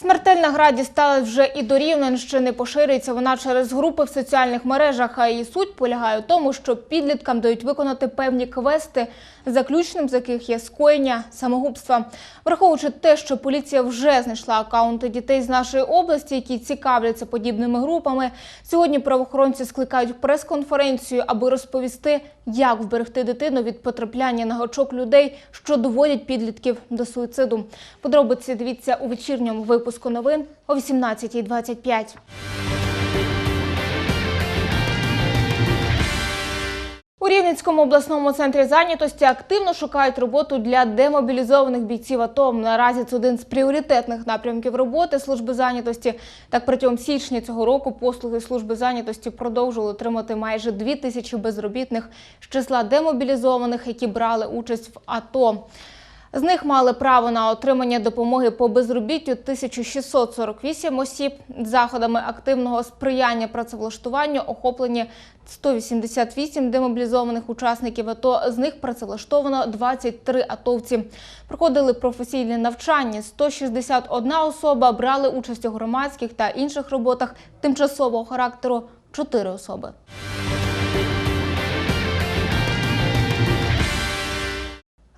Смертельна гра дісталась вже і до Рівненщини. Поширюється вона через групи в соціальних мережах. А її суть полягає у тому, що підліткам дають виконати певні квести, заключним з яких є скоєння самогубства. Враховуючи те, що поліція вже знайшла акаунти дітей з нашої області, які цікавляться подібними групами. Сьогодні правоохоронці скликають прес-конференцію, аби розповісти, як вберегти дитину від потрапляння на гачок людей, що доводять підлітків до суїциду. Подробиці дивіться у вечірньому випуску новин о 18.25. У Рівненському обласному центрі зайнятості активно шукають роботу для демобілізованих бійців АТО. Наразі це один з пріоритетних напрямків роботи служби зайнятості. Так протягом січня цього року послуги служби зайнятості продовжували отримати майже дві тисячі безробітних з числа демобілізованих, які брали участь в АТО. З них мали право на отримання допомоги по безробіттю 1648 осіб. Заходами активного сприяння працевлаштуванню охоплені 188 демобілізованих учасників АТО. З них працевлаштовано 23 атовці. Проходили професійне навчання. 161 особа брали участь у громадських та інших роботах тимчасового характеру. 4 особи.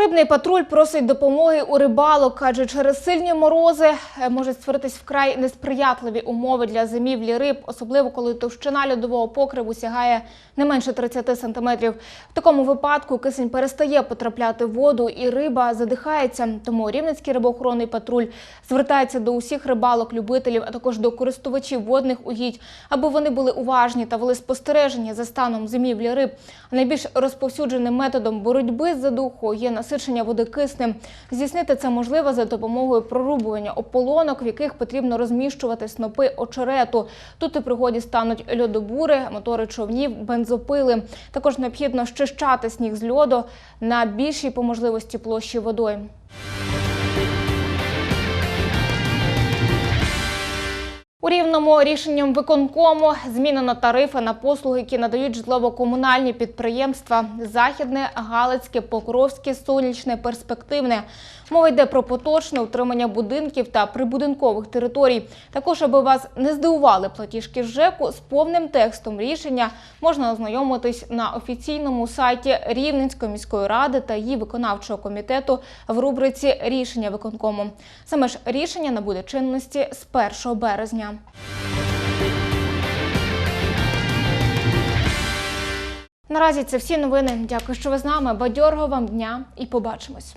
Рибний патруль просить допомоги у рибалок, адже через сильні морози е, можуть створитись вкрай несприятливі умови для зимівлі риб, особливо коли товщина льодового покриву сягає не менше 30 сантиметрів. В такому випадку кисень перестає потрапляти в воду і риба задихається. Тому Рівненський рибоохоронний патруль звертається до усіх рибалок-любителів, а також до користувачів водних угідь, аби вони були уважні та вели спостереження за станом зимівлі риб. Найбільш розповсюдженим методом боротьби з задухою є насичення води киснем. Здійснити це можливо за допомогою прорубування ополонок, в яких потрібно розміщувати снопи очерету. Тут у пригоді стануть льодобури, мотори човнів, бензопили. Також необхідно щищати сніг з льоду на більшій по можливості площі водою. Рівному рішенням виконкому змінено тарифи на послуги, які надають житлово-комунальні підприємства Західне, Галицьке, Покровське, Сонячне, Перспективне. Мова йде про поточне утримання будинків та прибудинкових територій. Також, аби вас не здивували платіжки ЖЕКу, з повним текстом рішення можна ознайомитись на офіційному сайті Рівненської міської ради та її виконавчого комітету в рубриці Рішення виконкому. Саме ж рішення набуде чинності з 1 березня. Наразі це всі новини. Дякую, що ви з нами. Бадьорго вам дня і побачимось.